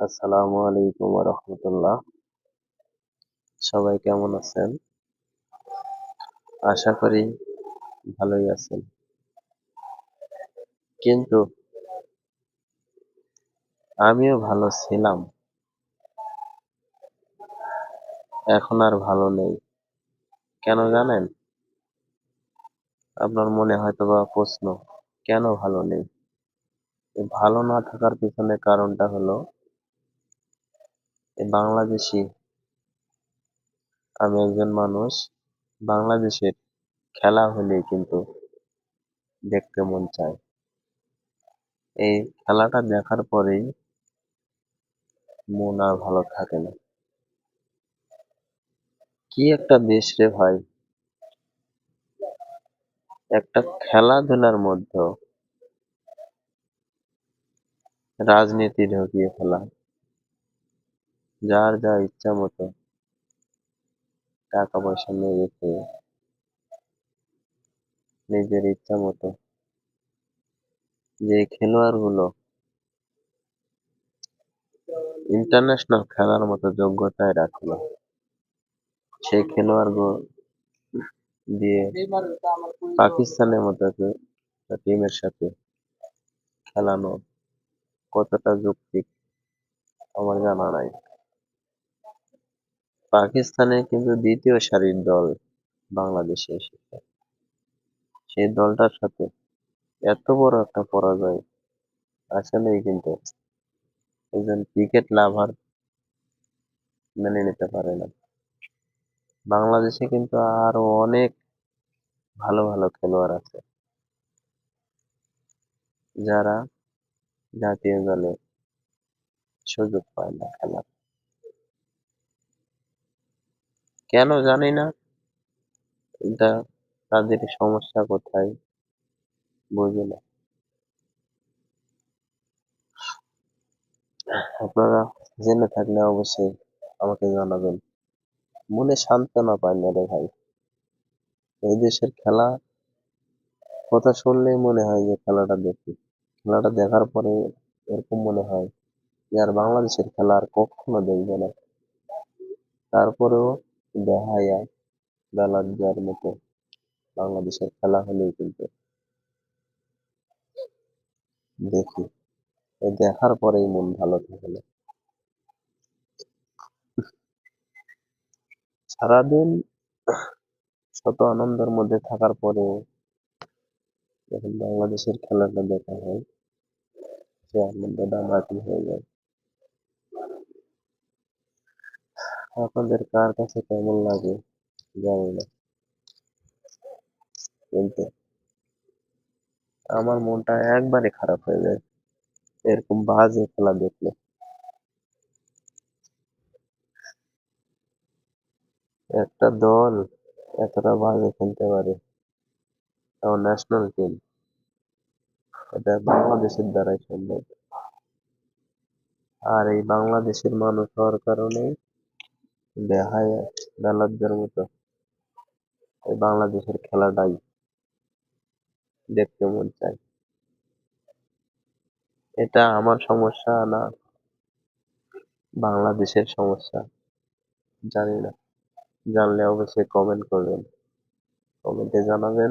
আসসালামু আলাইকুম রহমতুল্লাহ সবাই কেমন আছেন? আশা করি ভালোই আছেন। কিন্তু আমিও ভালো ছিলাম। এখন আর ভালো নেই। কেন জানেন? আপনার মনে হয়তো বা প্রশ্ন, কেন ভালো নেই? ভালো না থাকার পিছনে কারণটা হলো বাংলাদেশি। আমি একজন মানুষ, বাংলাদেশের খেলা হলেই কিন্তু দেখতে মন চায়। এই খেলাটা দেখার পরেই মন আর ভালো থাকে না। কি একটা দেশ রে ভাই। একটা খেলাধুলার মধ্যে রাজনীতি ঢুকিয়ে ফেলা। যার যা ইচ্ছা মতো টাকা পয়সা নিয়ে রেখে নিজের ইচ্ছা মতো। যে খেলোয়াড়গুলো ইন্টারন্যাশনাল খেলার মতো যোগ্যতায় রাখল সেই খেলোয়াড়গুলো দিয়ে পাকিস্তানের মতো টিমের সাথে খেলানো কতটা যৌক্তিক আমার জানা নাই। পাকিস্তানে কিন্তু দ্বিতীয় সারির দল বাংলাদেশে এসেছে। সেই দলটার সাথে এত বড় একটা পরাজয় আসলেই কিন্তু একজন ক্রিকেট লাভার মেনে নিতে পারে না। বাংলাদেশে কিন্তু আরও অনেক ভালো ভালো খেলোয়াড় আছে। যারা জাতীয় দলে সুযোগ পায় না খেলার। কেন জানি না। এটা তাদের সমস্যা কোথায় বুঝি না। আপনারা জেনে থাকলে অবশ্যই আমাকে জানাবেন। মনে সান্ত্বনা পায় না রে ভাই। এই দেশের খেলা কথা শুনলেই মনে হয় যে খেলাটা দেখি। খেলাটা দেখার পরে এরকম মনে হয় যে আর বাংলাদেশের খেলা আর কখনো দেখবে না। তারপরেও দেখাইয়া বেলার যার মতো বাংলাদেশের খেলা হলেই কিন্তু দেখি। দেখার পরেই মন ভালো থাকে সারাদিন শত আনন্দের মধ্যে থাকার পরে যখন বাংলাদেশের খেলাটা দেখা হয়, সে আনন্দটা মাটি হয়ে যায়। আপনাদের কার কাছে কেমন লাগে জানি না। কিন্তু আমার মনটা একবারে খারাপ হয়ে যায় এরকম বাজে খেলা দেখলে। একটা দল এতটা বাজে খেলতে পারে, তাও ন্যাশনাল টিম এটা বাংলাদেশের দ্বারাই সম্ভব। আর এই বাংলাদেশের মানুষ হওয়ার কারণে বেহায় বেলাজ্জার মতো। এই বাংলাদেশের খেলাটাই দেখতে মন চায়। এটা আমার সমস্যা না বাংলাদেশের সমস্যা, জানি না। জানলে অবশ্যই কমেন্ট করবেন। কমেন্টে জানাবেন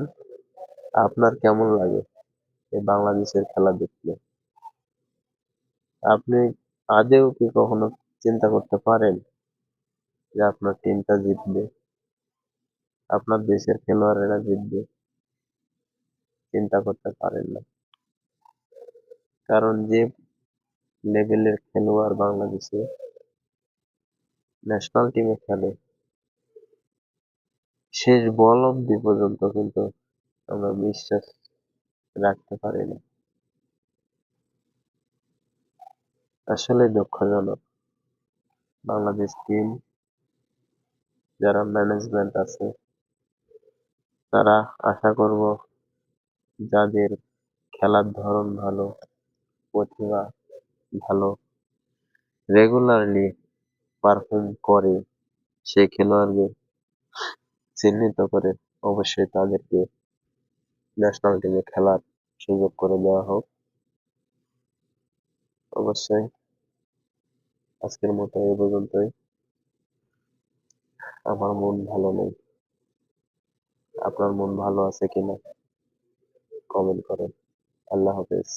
আপনার কেমন লাগে এই বাংলাদেশের খেলা দেখলে আপনি আদেও কি কখনো চিন্তা করতে পারেন? যে আপনার টিমটা জিতবে, আপনার দেশের খেলোয়াড়েরা জিতবে, চিন্তা করতে পারেন না। কারণ যে লেভেলের খেলোয়াড় বাংলাদেশে ন্যাশনাল টিমে খেলে, শেষ বল অব্দি পর্যন্ত কিন্তু আমরা বিশ্বাস রাখতে পারি না। আসলে দুঃখজনক। বাংলাদেশ টিম যারা ম্যানেজমেন্ট আছে, তারা আশা করব যাদের খেলার ধরন ভালো, প্রতিভা ভালো রেগুলারলি পারফর্ম করে সেই খেলোয়াড়দের চিহ্নিত করে অবশ্যই তাদেরকে ন্যাশনাল টিমে খেলার সুযোগ করে দেওয়া হোক। অবশ্যই আজকের মতো এই পর্যন্তই। আমার মন ভালো নেই। আপনার মন ভালো আছে কিনা? কমেন্ট করেন। আল্লাহ হাফেজ।